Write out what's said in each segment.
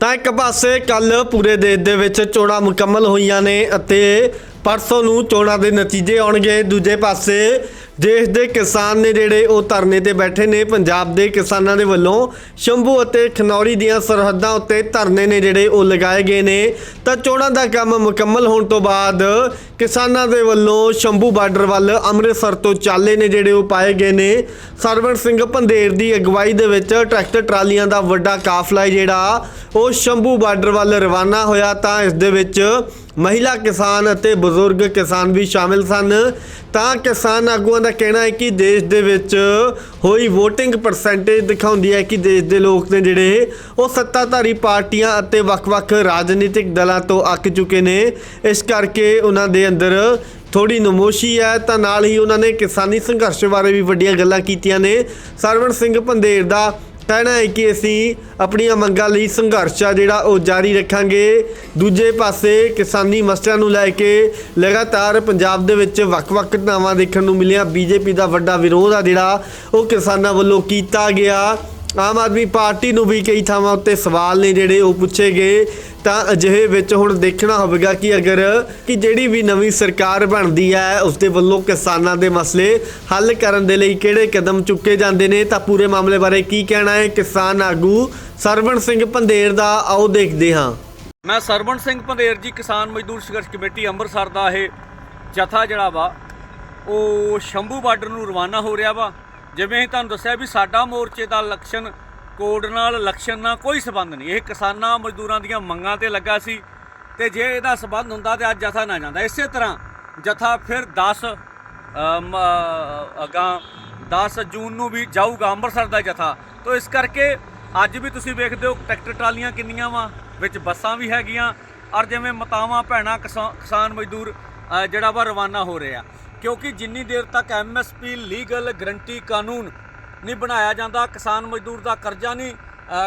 ਤਾਂ ਇੱਕ ਪਾਸੇ ਕੱਲ ਪੂਰੇ ਦੇਸ਼ ਦੇ ਵਿੱਚ ਚੋਣਾਂ ਮੁਕੰਮਲ ਹੋਈਆਂ ਨੇ ਅਤੇ ਪਰਸੋਂ ਨੂੰ ਚੋਣਾਂ ਦੇ ਨਤੀਜੇ ਆਉਣਗੇ। ਦੂਜੇ ਪਾਸੇ ਦੇਸ਼ ਦੇ ਕਿਸਾਨ ਨੇ ਜਿਹੜੇ ਉਹ ਧਰਨੇ ਤੇ ਬੈਠੇ ਨੇ, ਪੰਜਾਬ ਦੇ ਕਿਸਾਨਾਂ ਦੇ ਵੱਲੋਂ ਸ਼ੰਭੂ ਅਤੇ ਖਨੌਰੀ ਦੀਆਂ ਸਰਹੱਦਾਂ ਉੱਤੇ ਧਰਨੇ ਨੇ ਜਿਹੜੇ ਉਹ ਲਗਾਏ ਗਏ ਨੇ। ਤਾਂ ਚੋਣਾਂ ਦਾ ਕੰਮ ਮੁਕੰਮਲ ਹੋਣ ਤੋਂ ਬਾਅਦ ਕਿਸਾਨਾਂ ਦੇ ਵੱਲੋਂ ਸ਼ੰਭੂ ਬਾਰਡਰ ਵੱਲ ਅੰਮ੍ਰਿਤਸਰ ਤੋਂ ਚਾਲੇ ਨੇ ਜਿਹੜੇ ਉਹ ਪਾਏ ਗਏ ਨੇ। ਸਰਵਣ ਸਿੰਘ ਪੰਧੇਰ ਦੀ ਅਗਵਾਈ ਦੇ ਵਿੱਚ ਟਰੈਕਟਰ ਟਰਾਲੀਆਂ ਦਾ ਵੱਡਾ ਕਾਫਲਾ ਜਿਹੜਾ ਉਹ ਸ਼ੰਭੂ ਬਾਰਡਰ ਵੱਲ ਰਵਾਨਾ ਹੋਇਆ ਤਾਂ ਇਸ ਦੇ ਵਿੱਚ ਮਹਿਲਾ ਕਿਸਾਨ ਅਤੇ ਬਜ਼ੁਰਗ ਕਿਸਾਨ ਵੀ ਸ਼ਾਮਿਲ ਸਨ। ਤਾਂ ਕਿਸਾਨ ਆਗੂਆਂ ਦਾ ਕਹਿਣਾ ਹੈ ਕਿ ਦੇਸ਼ ਦੇ ਵਿੱਚ ਹੋਈ VOTING ਪਰਸੈਂਟੇਜ ਦਿਖਾਉਂਦੀ ਹੈ ਕਿ ਦੇਸ਼ ਦੇ ਲੋਕ ਨੇ ਜਿਹੜੇ ਉਹ ਸੱਤਾਧਾਰੀ ਪਾਰਟੀਆਂ ਅਤੇ ਵੱਖ-ਵੱਖ ਰਾਜਨੀਤਿਕ ਦਲਾਂ ਤੋਂ ਅੱਕ ਚੁੱਕੇ ਨੇ। ਇਸ ਕਰਕੇ ਉਹਨਾਂ ਦੇ ਅੰਦਰ ਥੋੜੀ ਨਮੋਸ਼ੀ ਹੈ। ਤਾਂ ਨਾਲ ਹੀ ਉਹਨਾਂ ਨੇ ਕਿਸਾਨੀ ਸੰਘਰਸ਼ ਬਾਰੇ ਵੀ ਵੱਡੀਆਂ ਗੱਲਾਂ ਕੀਤੀਆਂ ਨੇ। ਸਰਵਣ ਸਿੰਘ ਪੰਧੇਰ ਦਾ ਕਹਿਣਾ ਹੈ ਕਿ ਅਸੀਂ ਆਪਣੀਆਂ ਮੰਗਾਂ ਲਈ ਸੰਘਰਸ਼ ਆ ਜਿਹੜਾ ਉਹ ਜਾਰੀ ਰੱਖਾਂਗੇ। ਦੂਜੇ ਪਾਸੇ ਕਿਸਾਨੀ ਮਸਲਿਆਂ ਨੂੰ ਲੈ ਕੇ ਲਗਾਤਾਰ ਪੰਜਾਬ ਦੇ ਵਿੱਚ ਵੱਖ-ਵੱਖ ਘਟਨਾਵਾਂ ਦੇਖਣ ਨੂੰ ਮਿਲੀਆਂ। ਬੀਜੇਪੀ ਦਾ ਵੱਡਾ ਵਿਰੋਧ ਆ ਜਿਹੜਾ ਉਹ ਕਿਸਾਨਾਂ ਵੱਲੋਂ ਕੀਤਾ ਗਿਆ। ਆਮ ਆਦਮੀ ਪਾਰਟੀ ਨੂੰ ਵੀ ਕਈ ਥਾਵਾਂ ਉੱਤੇ ਸਵਾਲ ਨੇ ਜਿਹੜੇ ਉਹ ਪੁੱਛੇ ਗਏ। ਤਾਂ ਅਜਿਹੇ ਵਿੱਚ ਹੁਣ ਦੇਖਣਾ ਹੋਵੇਗਾ ਕਿ ਅਗਰ ਕਿ ਜਿਹੜੀ ਵੀ ਨਵੀਂ ਸਰਕਾਰ ਬਣਦੀ ਹੈ ਉਸ ਦੇ ਵੱਲੋਂ ਕਿਸਾਨਾਂ ਦੇ ਮਸਲੇ ਹੱਲ ਕਰਨ ਦੇ ਲਈ ਕਿਹੜੇ ਕਦਮ ਚੁੱਕੇ ਜਾਂਦੇ ਨੇ, ਤਾਂ ਪੂਰੇ ਮਾਮਲੇ ਬਾਰੇ ਕੀ ਕਹਿਣਾ ਹੈ ਕਿਸਾਨ ਆਗੂ ਸਰਵਣ ਸਿੰਘ ਪੰਧੇਰ ਦਾ, ਆਓ ਦੇਖਦੇ ਹਾਂ। ਮੈਂ ਸਰਵਣ ਸਿੰਘ ਪੰਧੇਰ ਜੀ, ਕਿਸਾਨ ਮਜ਼ਦੂਰ ਸੰਘਰਸ਼ ਕਮੇਟੀ ਅੰਮ੍ਰਿਤਸਰ ਦਾ ਇਹ ਜਥਾ ਜਿਹੜਾ ਵਾ, ਉਹ ਸ਼ੰਭੂ ਬਾਰਡਰ ਨੂੰ ਰਵਾਨਾ ਹੋ ਰਿਹਾ ਵਾ। ਜਿਵੇਂ ਹੀ ਤੁਹਾਨੂੰ ਦੱਸਿਆ ਵੀ ਸਾਡਾ ਮੋਰਚੇ ਦਾ ਲਕਸ਼ਣ ਕੋਡ ਨਾਲ ਲਕਸ਼ਣ ਨਾਲ ਕੋਈ ਸਬੰਧ ਨਹੀਂ। ਇਹ ਕਿਸਾਨਾਂ ਮਜ਼ਦੂਰਾਂ ਦੀਆਂ ਮੰਗਾਂ ਤੇ ਲੱਗਾ ਸੀ ਤੇ ਜੇ ਇਹਦਾ ਸਬੰਧ ਹੁੰਦਾ ਤੇ ਅੱਜ ਜਥਾ ਨਾ ਜਾਂਦਾ। ਇਸੇ ਤਰ੍ਹਾਂ ਜਥਾ ਫਿਰ 10 ਅਮ, ਅਗਾਂ 10 ਜੂਨ ਨੂੰ ਵੀ ਜਾਊਗਾ ਅੰਮ੍ਰਿਤਸਰ ਦਾ ਜਥਾ। ਤੋਂ ਇਸ ਕਰਕੇ ਅੱਜ ਵੀ ਤੁਸੀਂ ਵੇਖਦੇ ਹੋ ਟਰੈਕਟਰ ਟਰਾਲੀਆਂ ਕਿੰਨੀਆਂ ਵਾ ਵਿੱਚ ਬੱਸਾਂ ਵੀ ਹੈਗੀਆਂ ਔਰ ਜਿਵੇਂ ਮਤਾਵਾਂ ਭੈਣਾਂ ਕਿਸਾਨ ਮਜ਼ਦੂਰ ਜਿਹੜਾ ਵਾ ਰਵਾਨਾ ਹੋ ਰਿਹਾ। ਕਿਉਂਕਿ ਜਿੰਨੀ ਦੇਰ ਤੱਕ ਐਮਐਸਪੀ ਲੀਗਲ ਗਰੰਟੀ ਕਾਨੂੰਨ ਨਹੀਂ ਬਣਾਇਆ ਜਾਂਦਾ, ਕਿਸਾਨ ਮਜ਼ਦੂਰ ਦਾ ਕਰਜ਼ਾ ਨਹੀਂ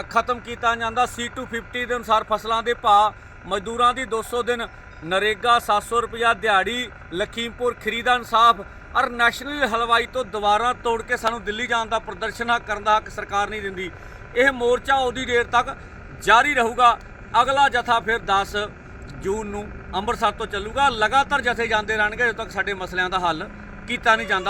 ਖਤਮ ਕੀਤਾ ਜਾਂਦਾ C250 ਦੇ ਅਨੁਸਾਰ ਫਸਲਾਂ ਦੇ ਭਾਅ, ਮਜ਼ਦੂਰਾਂ ਦੀ 200 ਦਿਨ, ਨਰੇਗਾ 700 ਰੁਪਇਆ ਦਿਹਾੜੀ, ਲਖੀਮਪੁਰ ਖਰੀ ਦਾ ਇਨਸਾਫ, ਔਰ ਨੈਸ਼ਨਲ ਹਲਵਾਈ ਤੋਂ ਦੁਬਾਰਾ ਤੋੜ ਕੇ ਸਾਨੂੰ ਦਿੱਲੀ ਜਾਣ ਦਾ ਪ੍ਰਦਰਸ਼ਨ ਕਰਨ ਦਾ ਹੱਕ ਸਰਕਾਰ ਨਹੀਂ ਦਿੰਦੀ। ਇਹ ਮੋਰਚਾ ਉਹਦੀ ਦੇਰ ਤੱਕ ਜਾਰੀ ਰਹੂਗਾ। ਅਗਲਾ ਜਥਾ ਫਿਰ 10 ਜੂਨ ਨੂੰ ਅੰਮ੍ਰਿਤਸਰ ਤੋਂ ਚੱਲੂਗਾ। ਲਗਾਤਾਰ ਜਥੇ ਜਾਂਦੇ ਰਹਿਣਗੇ, ਜਦੋਂ ਤੱਕ ਸਾਡੇ ਮਸਲਿਆਂ ਦਾ ਹੱਲ ਕੀਤਾ ਨਹੀਂ ਜਾਂਦਾ।